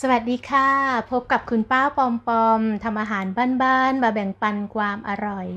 สวัสดีค่ะ พบกับคุณป้าปอมปอมทำอาหารบ้านๆมาแบ่งปันความอร่อย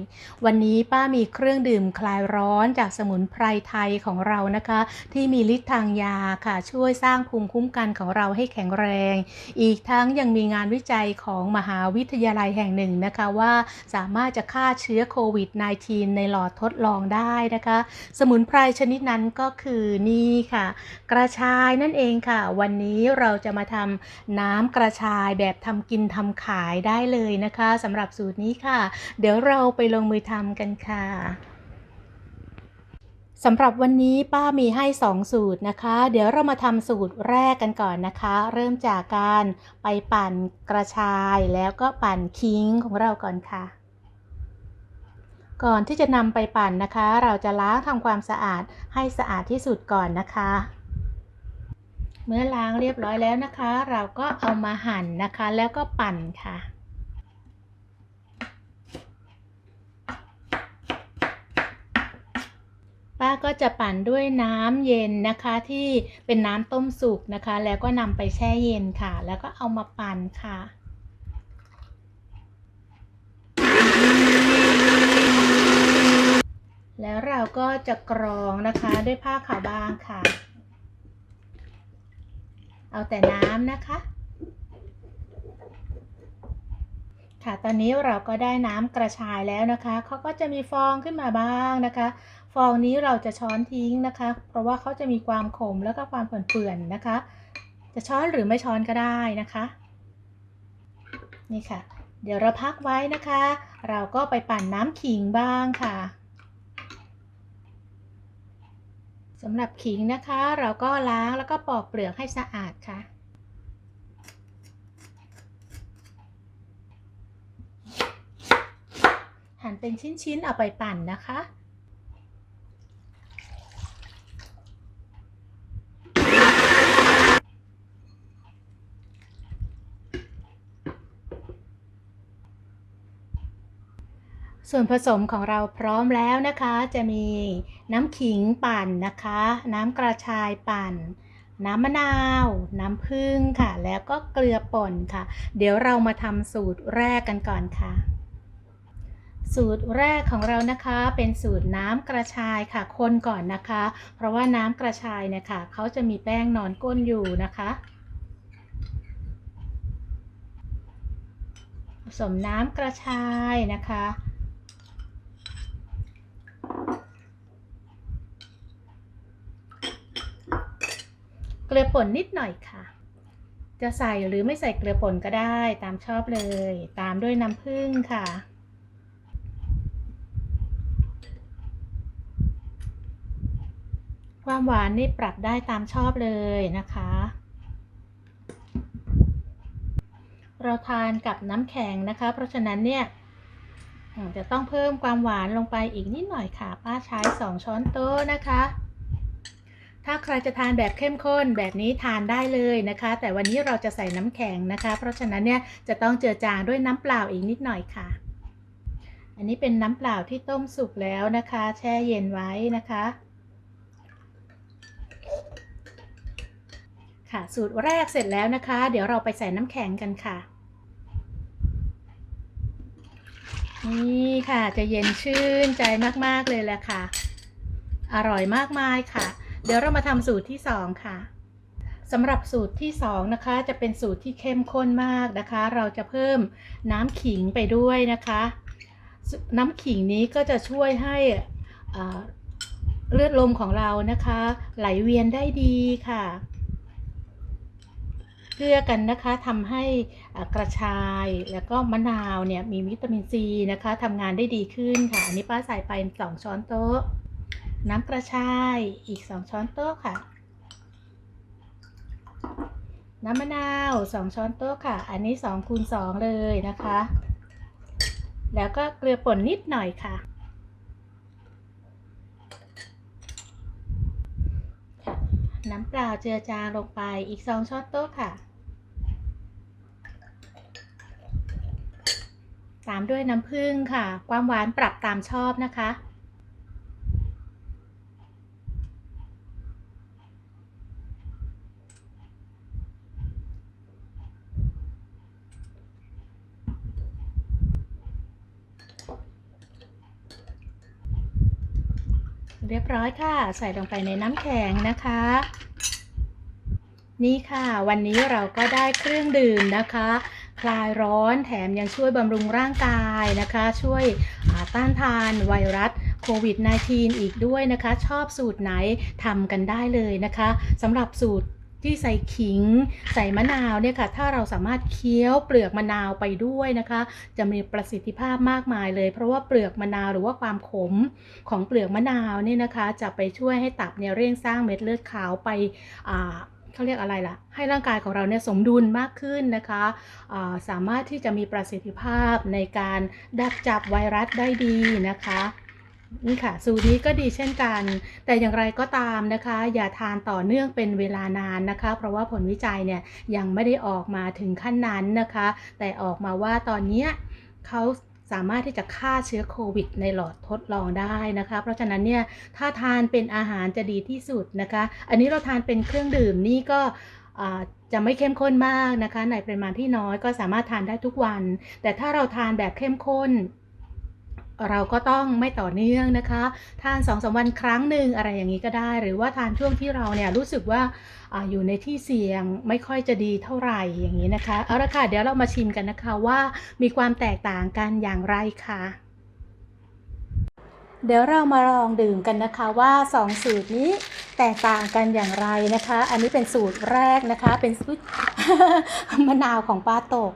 วันนี้ป้ามีเครื่องดื่มคลายร้อนจากสมุนไพรไทยของเรานะคะ ที่มีฤทธิ์ทางยาค่ะ ช่วยสร้างภูมิคุ้มกันของเราให้แข็งแรง อีกทั้งยังมีงานวิจัยของมหาวิทยาลัยแห่งหนึ่งนะคะว่าสามารถจะฆ่าเชื้อโควิด -19 ในหลอดทดลองได้นะคะ สมุนไพรชนิดนั้นก็คือนี่ค่ะ กระชายนั่นเองค่ะ วันนี้เราจะมาทำน้ำกระชายแบบทำกินทำขายได้เลยนะคะสำหรับสูตรนี้ค่ะ เดี๋ยวเราไปลงมือทำกันค่ะสำหรับวันนี้ป้ามีให้ 2 สูตรนะคะ เดี๋ยวเรามาทำสูตรแรกกันก่อนนะคะ เริ่มจากการไปปั่นกระชายแล้วก็ปั่นคิงของเราก่อนค่ะ ก่อนที่จะนำไปปั่นนะคะ เราจะล้างทำความสะอาดให้สะอาดที่สุดก่อนนะคะ เมื่อล้างเรียบร้อยแล้วนะคะ เราก็เอามาหั่นนะคะ แล้วก็ปั่นค่ะป้าก็จะปั่นด้วยน้ำเย็นนะคะที่เป็นน้ำต้มสุกนะคะ แล้วก็นำไปแช่เย็นค่ะ แล้วก็เอามาปั่นค่ะแล้วเราก็จะกรองนะคะด้วยผ้าขาวบางค่ะ เอาแต่น้ำนะคะ ค่ะตอนนี้เราก็ได้น้ำกระชายแล้วนะคะเขาก็จะมีฟองขึ้นมาบ้างนะคะ ฟองนี้เราจะช้อนทิ้งนะคะ เพราะว่าเขาจะมีความขมแล้วก็ความเปื่อนๆนะคะ จะช้อนหรือไม่ช้อนก็ได้นะคะ นี่ค่ะ เดี๋ยวเราพักไว้นะคะ เราก็ไปปั่นน้ำขิงบ้างค่ะ สำหรับขิงนะคะ เราก็ล้างแล้วก็ปอกเปลือกให้สะอาดค่ะ หั่นเป็นชิ้นๆเอาไปปั่นนะคะ ส่วนผสมของเราพร้อมแล้วนะคะ จะมีน้ำขิงปั่นนะคะ น้ำกระชายปั่น น้ำมะนาว น้ำผึ้งค่ะ แล้วก็เกลือป่นค่ะ เดี๋ยวเรามาทำสูตรแรกกันก่อนค่ะ สูตรแรกของเรานะคะเป็นสูตรน้ำกระชายค่ะคนก่อนนะคะ เพราะว่าน้ำกระชายเนี่ยค่ะเขาจะมีแป้งนอนก้นอยู่นะคะผสมน้ำกระชายนะคะ ลือป่นนิดหน่อยค่ะ จะใส่หรือไม่ใส่เกลือป่นก็ได้ตามชอบเลย ตามด้วยน้ำผึ้งค่ะความหวานนี่ปรับได้ตามชอบเลยนะคะ เราทานกับน้ำแข็งนะคะ เพราะฉะนั้นเนี่ยจะต้องเพิ่มความหวานลงไปอีกนิดหน่อยค่ะ ป้าใช้ 2 ช้อนโต๊ะนะคะ ถ้าใครจะทานแบบเข้มข้นแบบนี้ทานได้เลยนะคะ แต่วันนี้เราจะใส่น้ำแข็งนะคะ เพราะฉะนั้นเนี่ยจะต้องเจือจางด้วยน้ำเปล่าอีกนิดหน่อยค่ะ อันนี้เป็นน้ำเปล่าที่ต้มสุกแล้วนะคะ แช่เย็นไว้นะคะค่ะสูตรแรกเสร็จแล้วนะคะ เดี๋ยวเราไปใส่น้ำแข็งกันค่ะ นี่ค่ะจะเย็นชื่นใจมากๆเลยแหละค่ะ อร่อยมากมายค่ะ เดี๋ยวเรามาทำสูตรที่ 2 ค่ะสำหรับสูตรที่ 2 นะคะ จะเป็นสูตรที่เข้มข้นมากนะคะ เราจะเพิ่มน้ำขิงไปด้วยนะคะ น้ำขิงนี้ก็จะช่วยให้เลือดลมของเรานะคะ ไหลเวียนได้ดีค่ะเพื่อกันนะคะทำให้กระชายแล้วก็มะนาวเนี่ยมีวิตามินซีนะคะทำงานได้ดีขึ้นค่ะ อันนี้ป้าใส่ไป 2 ช้อนโต๊ะ น้ำกระชายอีก 2 ช้อนโต๊ะค่ะ น้ำมะนาว 2 ช้อนโต๊ะค่ะ อันนี้2คูณ2เลยนะคะ แล้วก็เกลือป่นนิดหน่อยค่ะ น้ำเปล่าเจือจางลงไปอีก 2 ช้อนโต๊ะค่ะ ตามด้วยน้ำผึ้งค่ะ ความหวานปรับตามชอบนะคะ เรียบร้อยค่ะ ใส่ลงไปในน้ำแข็งนะคะ นี่ค่ะ วันนี้เราก็ได้เครื่องดื่มนะคะ คลายร้อนแถมยังช่วยบำรุงร่างกายนะคะ ช่วยต้านทานไวรัสโควิด -19 อีกด้วยนะคะ ชอบสูตรไหนทำกันได้เลยนะคะสำหรับสูตร ที่ใส่ขิง ใส่มะนาวเนี่ยค่ะ ถ้าเราสามารถเคี้ยวเปลือกมะนาวไปด้วยนะคะ จะมีประสิทธิภาพมากมายเลย เพราะว่าเปลือกมะนาวหรือว่าความขมของเปลือกมะนาวเนี่ยนะคะ จะไปช่วยให้ตับเนี่ยเร่งสร้างเม็ดเลือดขาวไปอ่าเขาเรียกอะไรล่ะ ให้ร่างกายของเราเนี่ยสมดุลมากขึ้นนะคะสามารถที่จะมีประสิทธิภาพในการดักจับไวรัสได้ดีนะคะ นี่ค่ะ สูตรนี้ก็ดีเช่นกัน แต่อย่างไรก็ตามนะคะ อย่าทานต่อเนื่องเป็นเวลานานนะคะ เพราะว่าผลวิจัยเนี่ยยังไม่ได้ออกมาถึงขั้นนั้นนะคะ แต่ออกมาว่าตอนนี้เขาสามารถที่จะฆ่าเชื้อโควิด ในหลอดทดลองได้นะคะ เพราะฉะนั้นเนี่ยถ้าทานเป็นอาหารจะดีที่สุดนะคะ อันนี้เราทานเป็นเครื่องดื่มนี่ก็จะไม่เข้มข้นมากนะคะ ในปริมาณที่น้อยก็สามารถทานได้ทุกวัน แต่ถ้าเราทานแบบเข้มข้น เราก็ต้องไม่ต่อเนื่องนะคะ ทาน2องสวันครั้งหนึ่งอะไรอย่างนี้ก็ได้ หรือว่าทานช่วงที่เราเนี่ยรู้สึกว่าออยู่ในที่เสี่ยงไม่ค่อยจะดีเท่าไหร่อย่างนี้นะคะ เอาละค่ะเดี๋ยวเรามาชิมกันนะคะว่ามีความแตกต่างกันอย่างไรค่ะ เดี๋ยวเรามาลองดื่มกันนะคะว่า 2 สูตรนี้แตกต่างกันอย่างไรนะคะ อันนี้เป็นสูตรแรกนะคะ เป็นสูตรมะนาวของป้าตก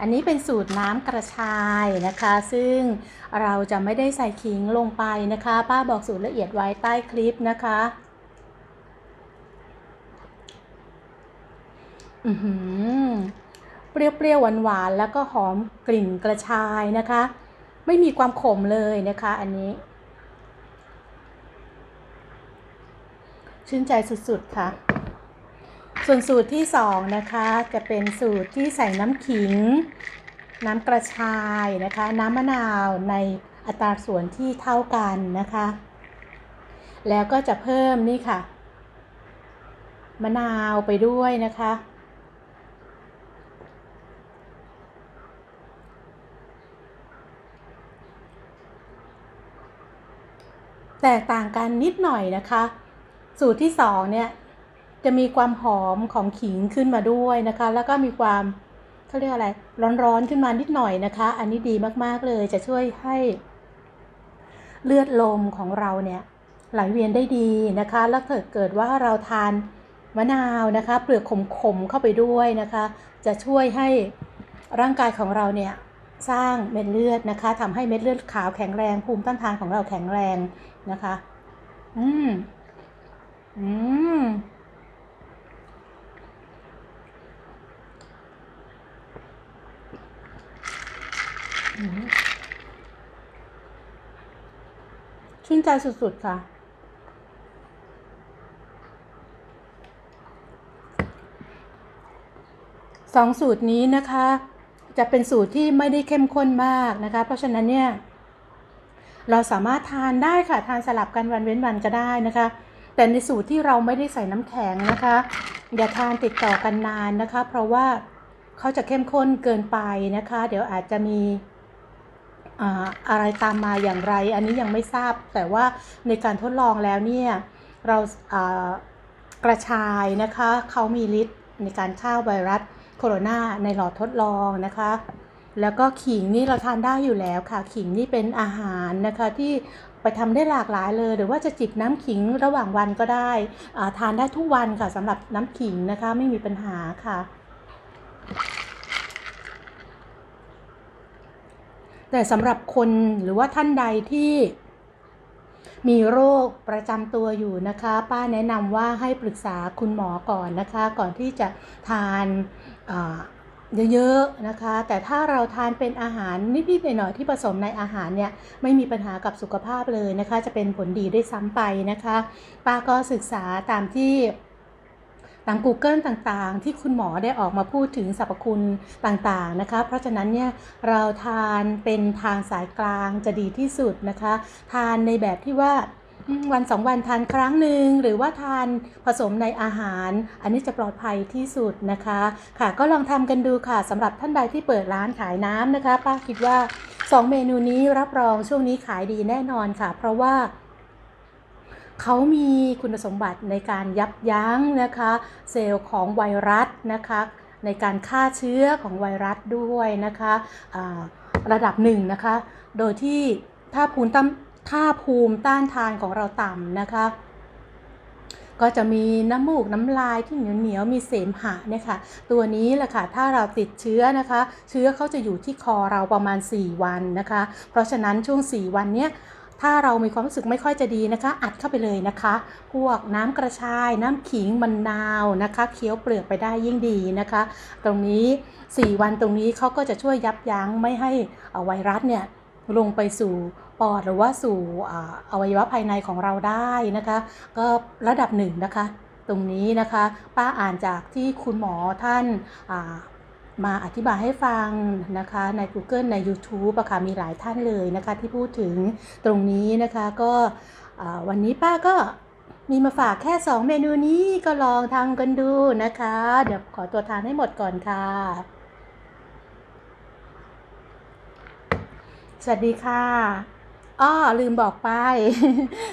อันนี้เป็นสูตรน้ำกระชายนะคะ ซึ่งเราจะไม่ได้ใส่ขิงลงไปนะคะ ป้าบอกสูตรละเอียดไว้ใต้คลิปนะคะอือหือเปรี้ยวๆหวานๆแล้วก็หอมกลิ่นกระชายนะคะ ไม่มีความขมเลยนะคะ อันนี้ ชื่นใจสุดๆค่ะ ส่วนสูตรที่สองนะคะจะเป็นสูตรที่ใส่น้ำขิง น้ำกระชายนะคะ น้ำมะนาวในอัตราส่วนที่เท่ากันนะคะ แล้วก็จะเพิ่มนี่ค่ะ มะนาวไปด้วยนะคะ แตกต่างกันนิดหน่อยนะคะ สูตรที่สองเนี่ย จะมีความหอมของขิงขึ้นมาด้วยนะคะ แล้วก็มีความเขาเรียกอะไร ร้อนๆขึ้นมานิดหน่อยนะคะ อันนี้ดีมากๆเลยจะช่วยให้เลือดลมของเราเนี่ยไหลเวียนได้ดีนะคะ แล้วเกิดเกิดว่าเราทานมะนาวนะคะ เปลือกขมๆเข้าไปด้วยนะคะ จะช่วยให้ร่างกายของเราเนี่ยสร้างเม็ดเลือดนะคะทำให้เม็ดเลือดขาวแข็งแรง ภูมิต้านทานของเราแข็งแรงนะคะ อืม อืม ชื่นใจสุด ๆ ค่ะ สองสูตรนี้นะคะ จะเป็นสูตรที่ไม่ได้เข้มข้นมากนะคะ เพราะฉะนั้นเนี่ย เราสามารถทานได้ค่ะ ทานสลับกันวันเว้นวันก็ได้นะคะ แต่ในสูตรที่เราไม่ได้ใส่น้ำแข็งนะคะ อย่าทานติดต่อกันนานนะคะ เพราะว่าเขาจะเข้มข้นเกินไปนะคะ เดี๋ยวอาจจะมี อะไรตามมาอย่างไร อันนี้ยังไม่ทราบ แต่ว่าในการทดลองแล้วเนี่ยเรากระชายนะคะเขามีฤทธิ์ในการฆ่าไวรัสโคโรนาในหลอดทดลองนะคะ แล้วก็ขิงนี่เราทานได้อยู่แล้วค่ะ ขิงนี่เป็นอาหารนะคะที่ไปทำได้หลากหลายเลย หรือว่าจะจิบน้ำขิงระหว่างวันก็ได้ทานได้ทุกวันค่ะสำหรับน้ำขิงนะคะไม่มีปัญหาค่ะ แต่สำหรับคนหรือว่าท่านใดที่มีโรคประจำตัวอยู่นะคะ ป้าแนะนำว่าให้ปรึกษาคุณหมอก่อนนะคะ ก่อนที่จะทานเยอะๆนะคะ แต่ถ้าเราทานเป็นอาหารนิดๆหน่อยๆที่ผสมในอาหารเนี่ยไม่มีปัญหากับสุขภาพเลยนะคะ จะเป็นผลดีได้ซ้ำไปนะคะ ป้าก็ศึกษาตามที่ ตาม Google ต่างๆ ที่คุณหมอได้ออกมาพูดถึงสรรพคุณต่างๆนะคะ เพราะฉะนั้นเนี่ยเราทานเป็นทางสายกลางจะดีที่สุดนะคะ ทานในแบบที่ว่าวันสองวันทานครั้งหนึ่งหรือว่าทานผสมในอาหาร อันนี้จะปลอดภัยที่สุดนะคะ ค่ะก็ลองทำกันดูค่ะสำหรับท่านใดที่เปิดร้านขายน้ำนะคะ ป้าคิดว่า 2 เมนูนี้รับรองช่วงนี้ขายดีแน่นอนค่ะ เพราะว่า เขามีคุณสมบัติในการยับยั้งนะคะ เซลล์ของไวรัสนะคะ ในการฆ่าเชื้อของไวรัสด้วยนะคะอ่าระดับหนึ่งนะคะ โดยที่ถ้าภูมิต้านถ้าภูมิต้านทานของเราต่ำนะคะ ก็จะมีน้ำมูกน้ำลายที่เหนียวเหนียวมีเสมหะเนี่ยค่ะ ตัวนี้แหละค่ะ ถ้าเราติดเชื้อนะคะ เชื้อเขาจะอยู่ที่คอเราประมาณ 4 วันนะคะ เพราะฉะนั้นช่วง 4 วันเนี้ย ถ้าเรามีความรู้สึกไม่ค่อยจะดีนะคะ อัดเข้าไปเลยนะคะ พวกน้ำกระชาย น้ำขิงมะนนาวนะคะ เคี้ยวเปลือกไปได้ยิ่งดีนะคะ ตรงนี้ 4 วันตรงนี้เขาก็จะช่วยยับยั้งไม่ให้ไวรัสเนี่ยลงไปสู่ปอดหรือว่าสู่อ่าอวัยวะภายในของเราได้นะคะ ก็ระดับหนึ่งนะคะ ตรงนี้นะคะ ป้าอ่านจากที่คุณหมอท่านอ่า มาอธิบายให้ฟังนะคะใน Google ใน YouTube อะค่ะมีหลายท่านเลยนะคะที่พูดถึงตรงนี้นะคะก็วันนี้ป้าก็มีมาฝากแค่ 2 เมนูนี้ก็ลองทำกันดูนะคะ เดี๋ยวขอตัวทานให้หมดก่อนค่ะ สวัสดีค่ะอ้อลืมบอกไป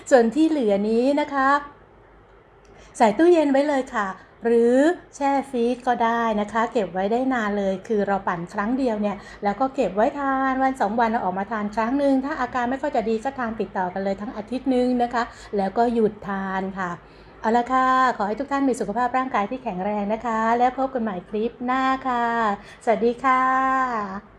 ส่วนที่เหลือนี้นะคะ ใส่ตู้เย็นไว้เลยค่ะ หรือแช่ฟรีก็ได้นะคะ เก็บไว้ได้นานเลย คือเราปั่นครั้งเดียวเนี่ยแล้วก็เก็บไว้ทานวันสองวันเราออกมาทานครั้งหนึ่งถ้าอาการไม่ค่อยจะดีก็ทานติดต่อกันเลยทั้งอาทิตย์หนึงนะคะ แล้วก็หยุดทานค่ะเอาละค่ะ ขอให้ทุกท่านมีสุขภาพร่างกายที่แข็งแรงนะคะ แล้วพบกันใหม่คลิปหน้าค่ะ สวัสดีค่ะ